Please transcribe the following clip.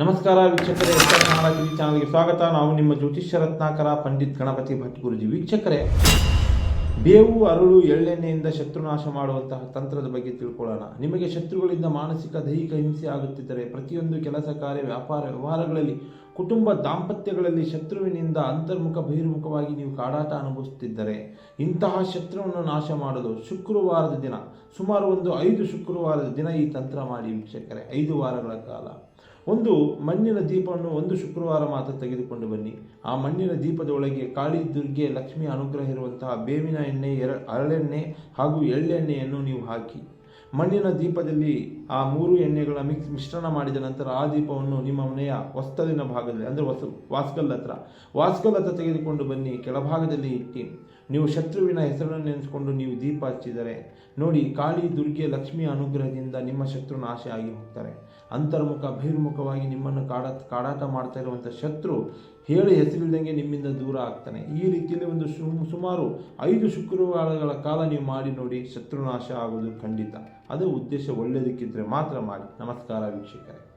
ನಮಸ್ಕಾರ ವೀಕ್ಷಕರೇ ಕನ್ನಡ ಟಿವಿ ಚಾನಲ್ಗೆ ಸ್ವಾಗತ. ನಾವು ನಿಮ್ಮ ಜ್ಯೋತಿಷ್ಯ ರತ್ನಾಕರ ಪಂಡಿತ್ ಗಣಪತಿ ಭಟ್ ಗುರುಜಿ. ವೀಕ್ಷಕರೇ, ಬೇವು, ಅರಳು, ಎಳ್ಳೆಣ್ಣೆಯಿಂದ ಶತ್ರುನಾಶ ಮಾಡುವಂತಹ ತಂತ್ರದ ಬಗ್ಗೆ ತಿಳ್ಕೊಳ್ಳೋಣ. ನಿಮಗೆ ಶತ್ರುಗಳಿಂದ ಮಾನಸಿಕ, ದೈಹಿಕ ಹಿಂಸೆ ಆಗುತ್ತಿದ್ದರೆ ಪ್ರತಿಯೊಂದು ಕೆಲಸ, ಕಾರ್ಯ, ವ್ಯಾಪಾರ, ವ್ಯವಹಾರಗಳಲ್ಲಿ, ಕುಟುಂಬ ದಾಂಪತ್ಯಗಳಲ್ಲಿ ಶತ್ರುವಿನಿಂದ ಅಂತರ್ಮುಖ, ಬಹಿರ್ಮುಖವಾಗಿ ನೀವು ಕಾಡಾಟ ಅನುಭವಿಸುತ್ತಿದ್ದರೆ, ಇಂತಹ ಶತ್ರುವನ್ನು ನಾಶ ಮಾಡಲು ಶುಕ್ರವಾರದ ದಿನ, ಸುಮಾರು ಒಂದು ಐದು ಶುಕ್ರವಾರದ ದಿನ ಈ ತಂತ್ರ ಮಾಡಿ ವೀಕ್ಷಕರೇ. ಐದು ವಾರಗಳ ಕಾಲ. ಒಂದು ಮಣ್ಣಿನ ದೀಪವನ್ನು ಒಂದು ಶುಕ್ರವಾರ ಮಾತ್ರ ತೆಗೆದುಕೊಂಡು ಬನ್ನಿ. ಆ ಮಣ್ಣಿನ ದೀಪದ ಒಳಗೆ ಕಾಳಿ ದುರ್ಗೆ ಲಕ್ಷ್ಮಿ ಅನುಗ್ರಹ ಇರುವಂತಹ ಬೇವಿನ ಎಣ್ಣೆ, ಎರ, ಅರಳೆಣ್ಣೆ ಹಾಗೂ ಎಳ್ಳೆಣ್ಣೆಯನ್ನು ನೀವು ಹಾಕಿ. ಮಣ್ಣಿನ ದೀಪದಲ್ಲಿ ಆ ಮೂರು ಎಣ್ಣೆಗಳ ಮಿಕ್ಸ್, ಮಿಶ್ರಣ ಮಾಡಿದ ನಂತರ ಆ ದೀಪವನ್ನು ನಿಮ್ಮ ಮನೆಯ ಹೊಸ್ತಲಿನ ಭಾಗದಲ್ಲಿ, ಅಂದರೆ ವಾಸ್ಕಲ್ ಹತ್ರ ವಾಸ್ಕಲ್ ಹತ್ರ ತೆಗೆದುಕೊಂಡು ಬನ್ನಿ. ಕೆಳಭಾಗದಲ್ಲಿ ಇಟ್ಟು ನೀವು ಶತ್ರುವಿನ ಹೆಸರನ್ನು ನೆನೆಸಿಕೊಂಡು ನೀವು ದೀಪ ಹಚ್ಚಿದರೆ, ನೋಡಿ, ಕಾಳಿ ದುರ್ಗೆ ಲಕ್ಷ್ಮಿಯ ಅನುಗ್ರಹದಿಂದ ನಿಮ್ಮ ಶತ್ರು ನಾಶ ಆಗಿ ಹೋಗ್ತಾರೆ ಅಂತರ್ಮುಖ, ಬಹಿರ್ಮುಖವಾಗಿ ನಿಮ್ಮನ್ನು ಕಾಡ, ಕಾಡಾಟ ಮಾಡ್ತಾ ಇರುವಂಥ ಶತ್ರು ಹೇಳಿ ಹೆಸರಿಲ್ದಂಗೆ ನಿಮ್ಮಿಂದ ದೂರ ಆಗ್ತಾನೆ. ಈ ರೀತಿಯಲ್ಲಿ ಒಂದು ಸುಮಾರು ಐದು ಶುಕ್ರವಾರಗಳ ಕಾಲ ನೀವು ಮಾಡಿ ನೋಡಿ ಶತ್ರುನಾಶ ಆಗೋದು ಖಂಡಿತ. ಅದು ಉದ್ದೇಶ ಒಳ್ಳೆಯದಕ್ಕಿದ್ರೆ ಮಾತ್ರ ಮಾಡಿ. ನಮಸ್ಕಾರ ವೀಕ್ಷಕರೇ.